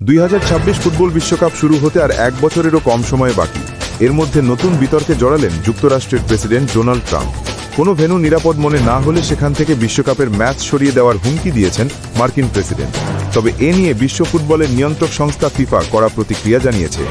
দুই হাজার ছাব্বিশ ফুটবল বিশ্বকাপ শুরু হতে আর এক বছরেরও কম সময় বাকি। এর মধ্যে নতুন বিতর্কে জড়ালেন যুক্তরাষ্ট্রের প্রেসিডেন্ট ডোনাল্ড ট্রাম্প। কোনো ভেন্যু নিরাপদ মনে না হলে সেখান থেকে বিশ্বকাপের ম্যাচ সরিয়ে দেওয়ার হুমকি দিয়েছেন মার্কিন প্রেসিডেন্ট। তবে এ নিয়ে বিশ্ব ফুটবলের নিয়ন্ত্রক সংস্থা ফিফা কড়া প্রতিক্রিয়া জানিয়েছে।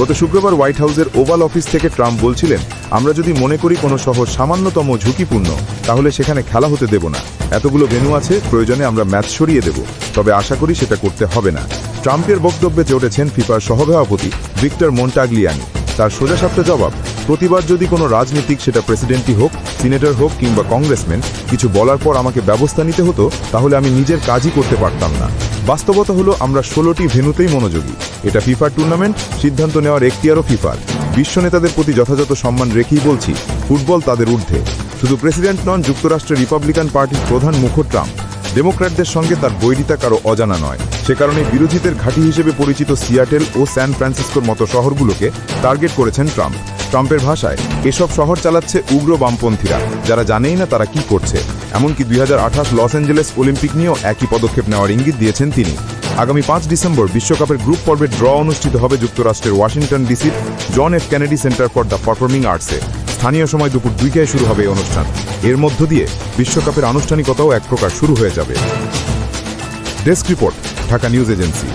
গত শুক্রবার হোয়াইট হাউসের ওভাল অফিস থেকে ট্রাম্প বলছিলেন আমরা যদি মনে করি কোনো শহর সামান্যতম ঝুঁকিপূর্ণ, তাহলে সেখানে খেলা হতে দেব না। এতগুলো ভেন্যু আছে, প্রয়োজনে আমরা ম্যাচ সরিয়ে দেব। তবে আশা করি সেটা করতে হবে না। ট্রাম্পের বক্তব্যে চটেছেন ফিফার সহসভাপতি ভিক্টর মন্টাগলিয়ানি। তার সোজাসাপটা জবাব, প্রতিবার যদি কোনো রাজনীতিক সেটা প্রেসিডেন্টই হোক, সিনেটর হোক কিংবা কংগ্রেসম্যান, কিছু বলার পর আমাকে ব্যবস্থা নিতে হতো, তাহলে আমি নিজের কাজই করতে পারতাম না। বাস্তবতা হলো আমরা ষোলোটি ভেনুতেই মনোযোগী। এটা ফিফার টুর্নামেন্ট, সিদ্ধান্ত নেওয়ার এখতিয়ারও ফিফার। বিশ্ব নেতাদের প্রতি যথাযথ সম্মান রেখেই বলছি, ফুটবল তাদের ঊর্ধ্বে। শুধু প্রেসিডেন্ট নন, যুক্তরাষ্ট্রের রিপাবলিকান পার্টির প্রধান মুখ ট্রাম্প। ডেমোক্র্যাটদের সঙ্গে তার বৈরিতা কারও অজানা নয়। সে কারণে বিরোধীদের ঘাঁটি হিসেবে পরিচিত সিয়াটেল ও স্যান ফ্রান্সিসকোর মতো শহরগুলোকে টার্গেট করেছেন ট্রাম্প। ট্রাম্পের ভাষায়, এসব শহর চালাচ্ছে উগ্র বামপন্থীরা, যারা জানেই না তারা কি করছে। এমনকি দুই হাজার আঠাশ লস অ্যাঞ্জেলেস অলিম্পিক নিয়েও একই পদক্ষেপ নেওয়ার ইঙ্গিত দিয়েছেন তিনি। আগামী পাঁচ ডিসেম্বর বিশ্বকাপের গ্রুপ পর্বের ড্র অনুষ্ঠিত হবে যুক্তরাষ্ট্রের ওয়াশিংটন ডিসির John F Kennedy Center for the performing আর্টসে। স্থানীয় সময় দুপুর দুইটায় শুরু হবে এই অনুষ্ঠান। এর মধ্য দিয়ে বিশ্বকাপের আনুষ্ঠানিকতাও এক প্রকার শুরু হয়ে যাবে। Desk report, Dhaka news agency.